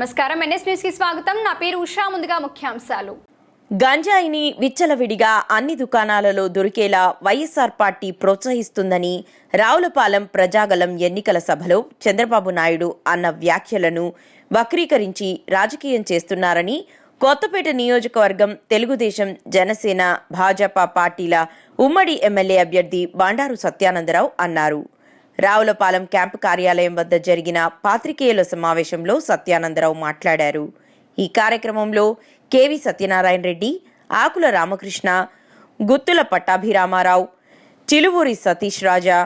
నమస్కారం. ఎన్ఎస్ న్యూస్కి స్వాగతం. నా పేరు ఉషా. ముందుగా ముఖ్యాంశాలు. గంజాయిని విచ్చలవిడిగా అన్ని దుకాణాలలో దొరికేలా వైఎస్ఆర్ పార్టీ ప్రోత్సహిస్తుందని రావులపాలెం ప్రజాగలం ఎన్నికల సభలో చంద్రబాబు నాయుడు అన్న వ్యాఖ్యలను వక్రీకరించి రాజకీయం చేస్తున్నారని కొత్తపేట నియోజకవర్గం తెలుగుదేశం జనసేన భాజపా పార్టీల ఉమ్మడి ఎమ్మెల్యే అభ్యర్థి బండారు సత్యానందరావు అన్నారు. రావులపాలెం క్యాంపు కార్యాలయం వద్ద జరిగిన పాత్రికేయుల సమావేశంలో సత్యానందరావు మాట్లాడారు. ఈ కార్యక్రమంలో కెవి సత్యనారాయణ రెడ్డి ఆకుల రామకృష్ణ గుత్తుల పట్టాభిరామారావు చిలువూరి సతీష్ రాజా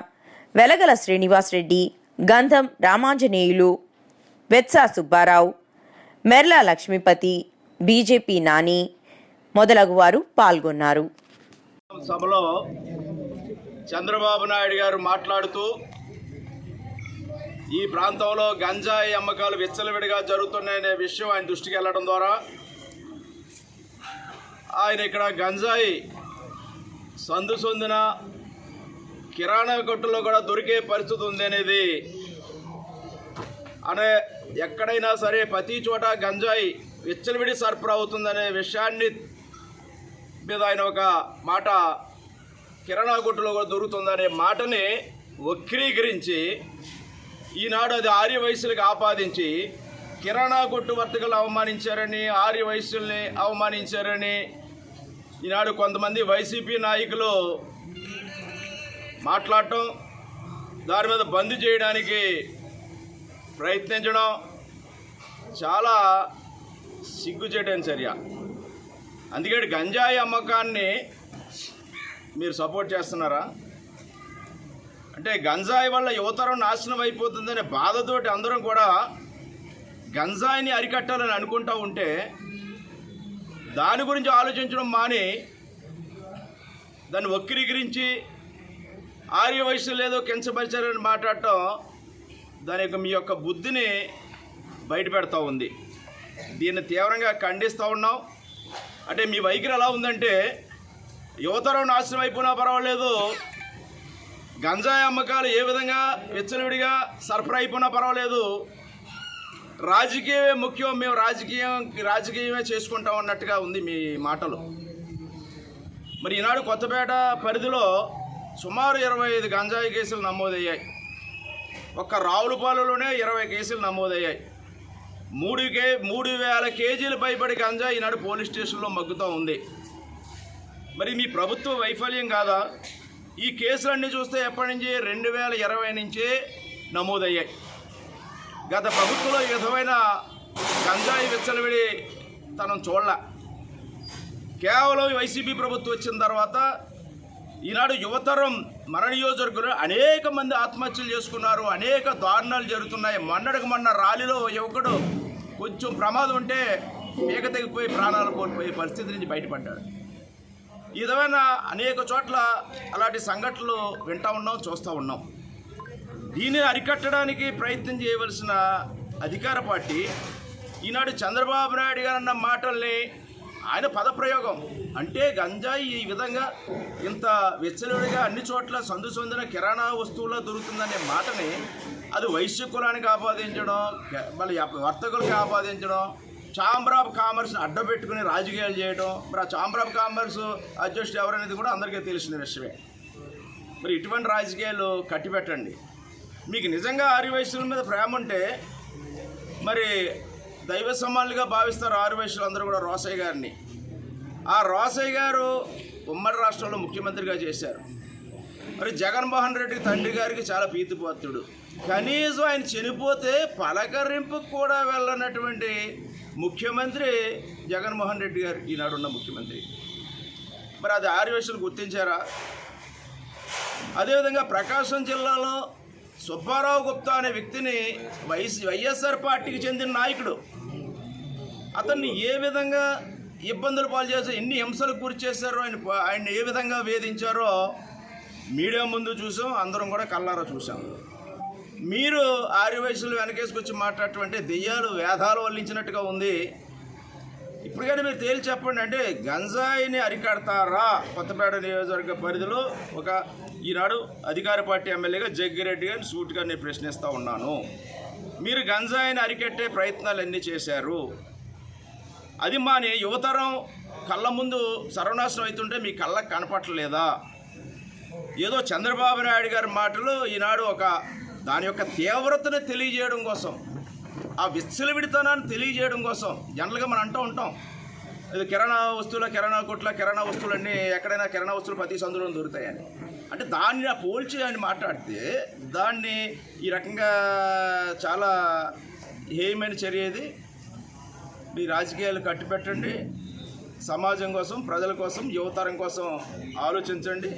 వెలగల శ్రీనివాస్ రెడ్డి గంధం రామాంజనేయులు వెత్సా సుబ్బారావు మెర్లా లక్ష్మీపతి బీజేపీ నాని మొదలగు వారు పాల్గొన్నారు. సభలో చంద్రబాబు నాయుడు గారు మాట్లాడుతూ ఈ ప్రాంతంలో గంజాయి అమ్మకాలు విచ్చలవిడిగా జరుగుతున్నాయనే విషయం ఆయన దృష్టికి వెళ్ళడం ద్వారా ఆయన ఇక్కడ గంజాయి సందు సొందిన కిరాణా కొట్టులో కూడా దొరికే పరిస్థితి ఉంది అనేది అనే ఎక్కడైనా సరే ప్రతి చోట గంజాయి విచ్చలవిడి సరఫరా అవుతుందనే విషయాన్ని మీద ఆయన ఒక మాట కిరాణా కొట్టులో కూడా దొరుకుతుందనే మాటని వక్రీకరించి ఈనాడు అది ఆర్య వయసులకు ఆపాదించి కిరాణా కొట్టు వర్తకులు అవమానించారని ఆర్య వయసుల్ని అవమానించారని ఈనాడు కొంతమంది వైసీపీ నాయకులు మాట్లాడటం దాని మీద బంద్ చేయడానికి ప్రయత్నించడం చాలా సిగ్గుచేటైన చర్య. అందుకే గంజాయి అమ్మకాన్ని మీరు సపోర్ట్ చేస్తున్నారా? అంటే గంజాయి వల్ల యువతరం నాశనం అయిపోతుందనే బాధతోటి అందరం కూడా గంజాయిని అరికట్టాలని అనుకుంటూ ఉంటే దాని గురించి ఆలోచించడం మాని దాన్ని వక్రీకరించి ఆర్య వయసు లేదో కించపరిచారని మాట్లాడటం దాని యొక్క మీ యొక్క బుద్ధిని బయటపెడతా ఉంది. దీన్ని తీవ్రంగా ఖండిస్తూ ఉన్నాం. అంటే మీ వైఖరి ఎలా ఉందంటే యువతరం నాశనం అయిపోయినా పర్వాలేదు గంజాయి అమ్మకాలు ఏ విధంగా విచ్చలవిడిగా సరఫరా అయిపోయినా పర్వాలేదు. రాజకీయమే ముఖ్యం మేము రాజకీయం రాజకీయమే చేసుకుంటాం అన్నట్టుగా ఉంది మీ మాటలు. మరి ఈనాడు కొత్తపేట పరిధిలో సుమారు ఇరవై ఐదు గంజాయి కేసులు నమోదయ్యాయి. ఒక్క రావులపాలెలోనే ఇరవై కేసులు నమోదయ్యాయి. మూడు కే మూడు వేల కేజీలు పైబడి గంజాయి ఈనాడు పోలీస్ స్టేషన్లో మగ్గుతూ ఉంది. మరి మీ ప్రభుత్వ వైఫల్యం కాదా? ఈ కేసులన్నీ చూస్తే ఎప్పటి నుంచి? రెండు వేల ఇరవై నుంచే నమోదయ్యాయి. గత ప్రభుత్వంలో ఈ విధమైన గంజాయి విచ్చలవిడి తనం చూడలే. కేవలం వైసీపీ ప్రభుత్వం వచ్చిన తర్వాత ఈనాడు యువతరం మన నియోజకవర్గంలో అనేక మంది ఆత్మహత్యలు చేసుకున్నారు అనేక దారుణాలు జరుగుతున్నాయి. మొన్నటికి మొన్న ర్యాలీలో యువకుడు కొంచెం ప్రమాదం ఉంటే పీక తెగిపోయి ప్రాణాలు కోల్పోయే పరిస్థితి నుంచి బయటపడ్డాడు. ఈ విధమైన అనేక చోట్ల అలాంటి సంఘటనలు వింటా ఉన్నాం చూస్తూ ఉన్నాం. దీన్ని అరికట్టడానికి ప్రయత్నం చేయవలసిన అధికార పార్టీ ఈనాడు చంద్రబాబు నాయుడు గారు అన్న మాటల్ని ఆయన పదప్రయోగం. అంటే గంజాయి ఈ విధంగా ఇంత విచ్చలవిడిగా అన్ని చోట్ల సందు సొందిన కిరాణా వస్తువుల్లో దొరుకుతుందనే మాటని అది వైశ్య కులానికి ఆపాదించడం మళ్ళీ వర్తకులకి వర్తకులకు ఆపాదించడం ఛాంబర్ ఆఫ్ కామర్స్ని అడ్డపెట్టుకుని రాజకీయాలు చేయడం మరి ఆ ఛాంబర్ ఆఫ్ కామర్స్ అధ్యక్షుడు ఎవరనేది కూడా అందరికీ తెలిసిన విషయమే. మరి ఇటువంటి రాజకీయాలు కట్టిపెట్టండి. మీకు నిజంగా ఆర్యవైశ్యుల మీద ప్రేమ ఉంటే మరి దైవ సమానులుగా భావిస్తారు ఆర్యవైశ్యులు అందరూ కూడా రోసయ్య గారిని. ఆ రోసయ్య గారు ఉమ్మడి రాష్ట్రంలో ముఖ్యమంత్రిగా చేశారు. మరి జగన్మోహన్ రెడ్డి తండ్రి గారికి చాలా ప్రీతిపాత్రుడు. కనీసం ఆయన చనిపోతే పలకరింపు కూడా వెళ్ళనటువంటి ముఖ్యమంత్రి జగన్మోహన్ రెడ్డి గారు ఈనాడు ఉన్న ముఖ్యమంత్రి. మరి అది ఆర్యవైశ్యులు గుర్తించారా? అదేవిధంగా ప్రకాశం జిల్లాలో సుబ్బారావు గుప్తా అనే వ్యక్తిని వైఎస్ వైఎస్ఆర్ పార్టీకి చెందిన నాయకుడు. అతన్ని ఏ విధంగా ఇబ్బందులు పాలు చేశారు ఎన్ని హింసలకు గురి చేశారో ఆయన ఆయన ఏ విధంగా వేధించారో మీడియా ముందు చూసాం అందరం కూడా కల్లారా చూసాం. మీరు ఆర్యవయసులు వెనకేసుకొచ్చి మాట్లాడటం దెయ్యాలు వేధాలు వల్లించినట్టుగా ఉంది. ఇప్పుడు కానీ మీరు తేల్చి చెప్పండి అంటే గంజాయిని అరికడతారా? కొత్తపేట నియోజకవర్గ పరిధిలో ఒక ఈనాడు అధికార పార్టీ ఎమ్మెల్యేగా జగ్గిరెడ్డి గారిని సూటిగా నేను ప్రశ్నిస్తూ ఉన్నాను. మీరు గంజాయిని అరికట్టే ప్రయత్నాలు అన్నీ చేశారు? అది మాని యువతరం కళ్ళ ముందు సర్వనాశనం అవుతుంటే మీ కళ్ళకు కనపట్టలేదా ఏదో చంద్రబాబు నాయుడు గారి మాటలు ఈనాడు ఒక దాని యొక్క తీవ్రతను తెలియజేయడం కోసం ఆ విచ్చలవిడితనాన్ని తెలియజేయడం కోసం జనరల్గా మనం అంటూ ఉంటాం. ఇది కిరాణా వస్తువుల కిరాణా కొట్ల కిరాణా వస్తువులన్నీ ఎక్కడైనా కిరాణా వస్తువులు ప్రతి సందులో దొరుకుతాయని. అంటే దాన్ని ఆ పోల్చి అని మాట్లాడితే దాన్ని ఈ రకంగా చాలా హేయమైన చర్య ఇది. మీ రాజకీయాలు కట్టిపెట్టండి. సమాజం కోసం ప్రజల కోసం యువతరం కోసం ఆలోచించండి.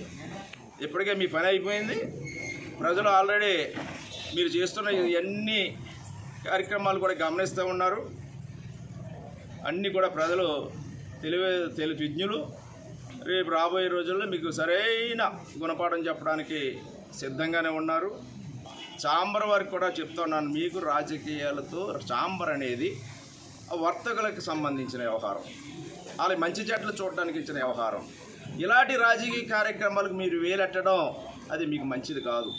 ఇప్పటికే మీ పని అయిపోయింది. ప్రజలు ఆల్రెడీ మీరు చేస్తున్న ఇవన్నీ కార్యక్రమాలు కూడా గమనిస్తూ ఉన్నారు. అన్నీ కూడా ప్రజలు తెలివి తెలివి విజ్ఞులు. రేపు రాబోయే రోజుల్లో మీకు సరైన గుణపాఠం చెప్పడానికి సిద్ధంగానే ఉన్నారు. చాంబర్ వారికి కూడా చెప్తున్నాను మీకు రాజకీయాలతో చాంబర్ అనేది వర్తకులకు సంబంధించిన వ్యవహారం. వాళ్ళ మంచి చెట్లు చూడడానికి ఇచ్చిన వ్యవహారం. ఇలాంటి రాజకీయ కార్యక్రమాలకు మీరు వేలెట్టడం అది మీకు మంచిది కాదు.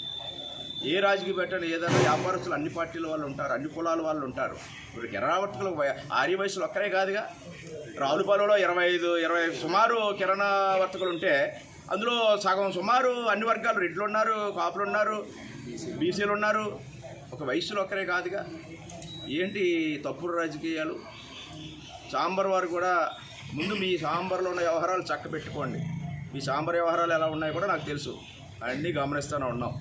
ఏ రాజకీయ పెట్టండి ఏదైనా వ్యాపారస్తులు అన్ని పార్టీల వాళ్ళు ఉంటారు అన్ని కులాల వాళ్ళు ఉంటారు. ఇప్పుడు కిరణావర్తకులు ఆర్య వయసులు ఒక్కరే కాదుగా. రావులపాలెంలో ఇరవై ఐదు ఇరవై సుమారు కిరణావర్తకులు ఉంటే అందులో సగం సుమారు అన్ని వర్గాలు రెడ్లు ఉన్నారు కాపులు ఉన్నారు బీసీలు ఉన్నారు. ఒక వయసులో ఒక్కరే కాదుగా. ఏంటి తప్పుడు రాజకీయాలు? సాంబార్ వారు కూడా ముందు మీ సాంబార్లో ఉన్న వ్యవహారాలు చక్క పెట్టుకోండి మీ సాంబార్ వ్యవహారాలు ఎలా ఉన్నాయో కూడా నాకు తెలుసు. అన్నీ గమనిస్తూనే ఉన్నాం.